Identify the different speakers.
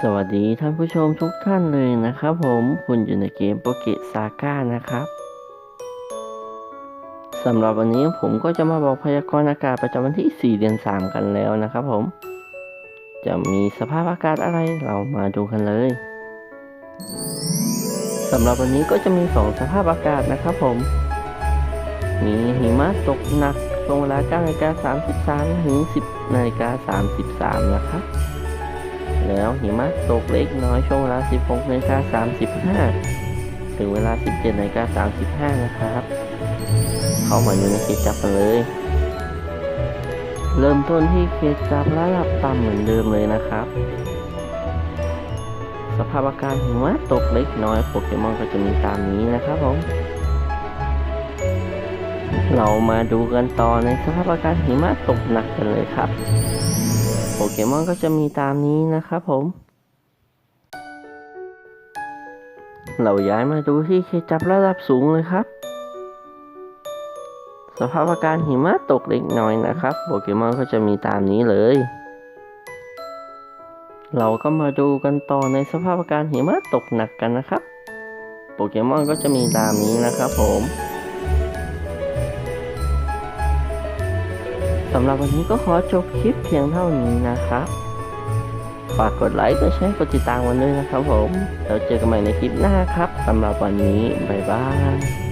Speaker 1: สวัสดีท่านผู้ชมทุกท่านเลยนะครับผมคุณอยู่ในเกมโปเกซาก้านะครับสำหรับวันนี้ผมก็จะมาบอกพยากรณ์อากาศประจำวันที่ 4 เดือน 3 กันแล้วนะครับผม จะมีสภาพอากาศอะไรเรามาดูกันเลยสำหรับวันนี้ก็จะมี 2 สภาพอากาศนะครับผม มีหิมะตกหนักช่วงเวลา9นาฬิกา33ถึง10นาฬิกา33นะครับ แล้วหิมะตกเล็กน้อยช่วงเวลา 16นาฬิกา35 ถึงเวลา 17นาฬิกา35 นะครับ เข้ามาอยู่ในเขตจับกันเลย เริ่มต้นที่เขตจับระดับต่ำเหมือนเดิมเลยนะครับ สภาพอากาศหิมะตกเล็กน้อยโปเกมอนก็จะมีตามนี้นะครับผมเรามาดูกันต่อในสภาพอากาศหิมะตกหนักกันเลยครับ เกมอนก็จะมีตามนี้นะครับผม เราย้ายมาดูที่เคจับระดับสูงเลยครับ สภาพอากาศหิมะตกเล็กน้อยนะครับโปเกมอนก็จะมีตามนี้เลย เราก็มาดูกันต่อในสภาพอากาศหิมะตกหนักกันนะครับ โปเกมอนก็จะมีตามนี้นะครับผม สำหรับวันนี้ก็ขอจบคลิปเพียงเท่านี้นะครับ ฝากกดไลค์กดแชร์กดติดตามกันด้วยนะครับผมแล้วเจอกันใหม่ในคลิปหน้าครับสำหรับวันนี้ บ๊ายบาย